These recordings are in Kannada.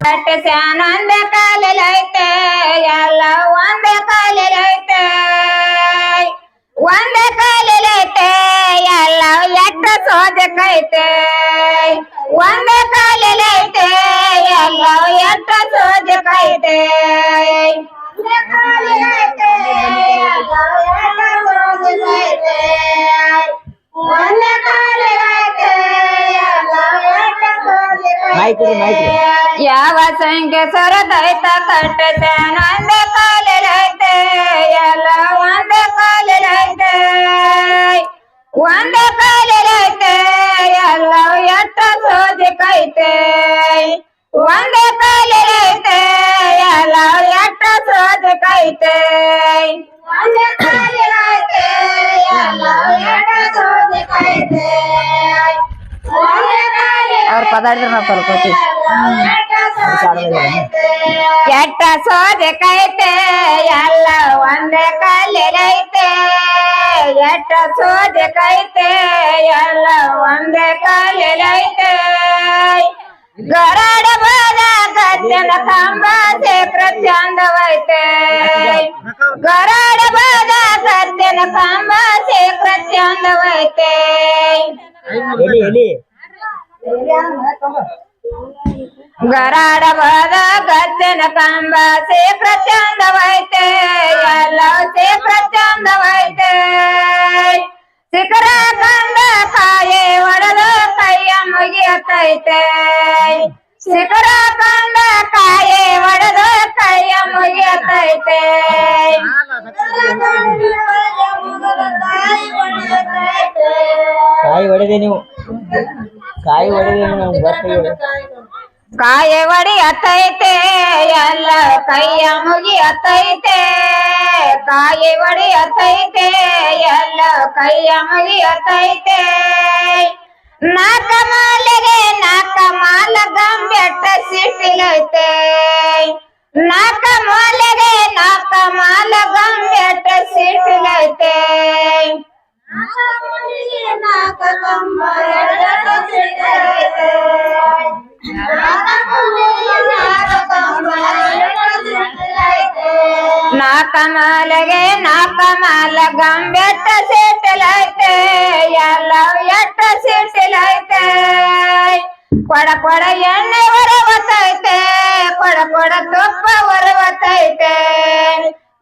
ಕಟ್ಟಿಸ್ಯಾನ ಒಂದೇ ಕಾಲಿಲೈತೆ ಎಲ್ಲ ಒಂದೇ ಕಾಲಿಲೈತೆ ಒಂದೇ ಕಾಲಿಲೈತೆ ಎಲ್ಲ ಎಟ್ಟ ಸೋಜಕೈತೆ ಒಂದೇ ಕಾಲಿಲೈತೆ ಎಲ್ಲ ಎಟ್ಟ ಸೋಜಕೈತೆ ಮಾಹಿತಿ ಮಾಹಿತಿ ಯಾವ ಸಂಖ್ಯೆ ಸರದೈತ ಕಟ್ಟತೆ ಒಂದೇ ಕಾಲಿಲೈತೆ ಎಲ್ಲ ಒಂದೇ ಕಾಲಿಲೈತೆ ಒಂದೇ ಕಾಲಿಲೈತೆ ಎಲ್ಲ ಎಟ್ಟ ಸೋಜಿಕೈತೆ ಒಂದೇ ಕಾಲಿಲೈತೆ ಎಲ್ಲ ಎಟ್ಟ ಸೋಜಿಕೈತೆ ಒಂದೇ ಕಾಲಿಲೈತೆ ಪದಾಡಿದ್ರೆ ನಾವು ಕಲ್ಕೋತೀವಿ. ಎಟ್ಟ ಸೋದೆ ಕೈತೆ ಎಲ್ಲ ಒಂದೇ ಕಾಲಿಲೈತೆ ಎಟ್ಟ ಸೋದೆ ಕೈತೆ ಎಲ್ಲ ಒಂದೇ ಕಾಲಿಲೈತೆ ಗರಡ ಬದ ಗದ್ದೆನ ಕಂಬ ಸೇಕ್ರ ಗರಡ ಬದ ಬಾದ ಗದ್ದೆನ ಕಂಬ ಸೇಕ್ರ ಚಂದವೈತೆ ಎಲಿ ಎಲಿ ಗರಾಡ ಬಾದ ಗದ್ದೆನ ಕಂಬ, ಸೇ ಪ್ರಚಂದವೈತೆ ಎಲ್ಲ ಸೇ ಪ್ರಚಂದವೈತೆ ಶಿಖರ ಕಂಡ ಕಾಯೆ ಒಡೆದ ಕೈಯ ಮುಗಿಯತೈತೆ. ಶಿಖರ ಕಂಡ ಕಾಯೆ ಒಡೆದ ಕೈಯ ಮುಗಿಯತೈತೆ. ಕಾಯಿ ಒಡೆದೆ ನೀವು. ಕಾಯಿ ಹೊಡೆದೆ ನೀವು ಬರ್ತೀವಿ ಕಾಯೆ ಒಡೆಯತೈತೆ ಎಲ್ಲ ಕೈಯ ಮುಗಿಯತೈತೆ ಕಾಯಿ ಒಡೆಯತೈತೆ ಎಲ್ಲ ಕೈಯ ಮುಗಿಯತೈತೆ ನಾಕ ಮಾಲೆಗೆ ನಾಕ ಮಾಲ ಗಂಬೆಟ್ಟ ಸಿಟ್ಟಿಲೈತೆ ನಾಕ ಮಾಲೆಗೆ ನಾಕ ಮಾಲ ಗಂಬೆಟ್ಟ ಸಿಟ್ಟಿಲೈತೆ ನಾಕ ಕಂಬ ಎಡದ ಸಿಟ್ಟಿಲೈತೆ ನಾಕಮಾಲಗೆ ನಾಕಮಾಲ ಗಂಬೆಟ್ಟ ಸೇಟಲೈತೆ ಎಲ್ಲ ಎಟ್ಟ ಸೇಟಲೈತೆ ಕೊಡ ಕೊಡ ಎಣ್ಣೆ ಹೊರವತೈತೆ ಕೊಡ ಕೊಡ ತುಪ್ಪ ಹೊರವತೈತೆ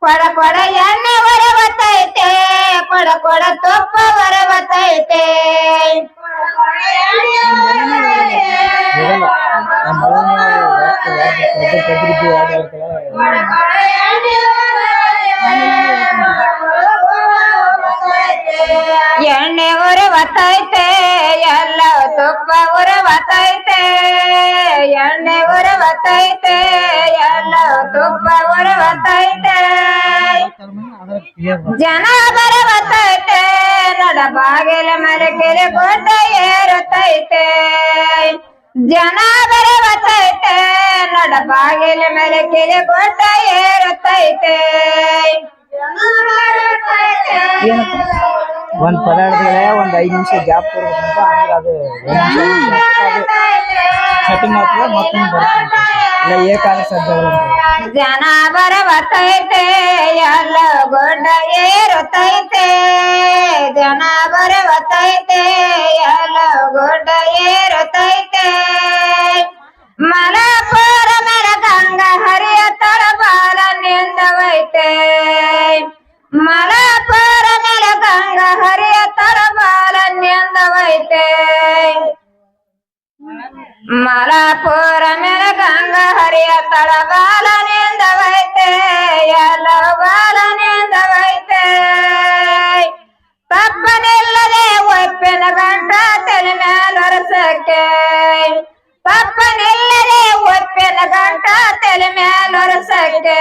ಕೊಡ ಕೊಡ ಎಣ್ಣೆ ಹೊರವತೈತೆ ಕೊಡ ಕೊಡ ತುಪ್ಪ ಹೊರವತೈತೆ ಹೋಗಲ್ಲ ನಮ್ಮ ಮಗನ ಕದ್ರಿದ್ದು ಆಟ ಆಡ್ತಾಳೆ ಎಣ್ಣೆ ಉರವತೈತೆ ಎಲ್ಲ ತುಪ್ಪ ಉರವತೈತೆ ಎಣ್ಣೆ ಉರವತೈತೆ ಎಲ್ಲ ತುಪ್ಪ ಉರವತೈತೆ ಜನ ಬರವತೈತೆ ನಡ ಬಾಗಿಲ ಮರಕೆರೆ ಕೋಟ ಏರುತ್ತೈತೆ ಜನ ಬರವತೈತೆ ನಡ ಬಾಗಿಲ ಮರಕೆರೆ ಕೊಟ್ಟ ಏರುತ್ತೈತೆ. ಒಂದ್ ಪದ ಹಿಡಿದ್ರೆ ಒಂದ್ ಐದ್ ನಿಮಿಷ ಗ್ಯಾಪ್ ಕೊಡ್ಬೇಕಂತ ಅಂದ್ರೆ ಅದು ಸೆಟ್ಟಿಂಗ್ ಆಗ್ತದೆ ಮತ್ತೊಂದು ఏ కాల జనాభర వతైతే ఎల్ల గొడ్డ ఏరుతైతే జనాభర వతైతే ఎల్ల గొడ్డ ಮಲಪುರ ಮೇಲ ಗಂಗ ಹರಿಯ ತಳ ಬಾಲನಿಂದವೈತೆ ಎಲ್ಲ ಬಾಲನಿಂದವೈತೆ ತಪ್ಪನಿಲ್ಲದೆ ಒಪ್ಪಿನ ಗಂಟ ತಲೆ ಮೇಲೊರಸಕ್ಕೆ ತಪ್ಪನಿಲ್ಲದೆ ಒಪ್ಪಿನ ಗಂಟ ತಲೆ ಮೇಲೊರಸಕ್ಕೆ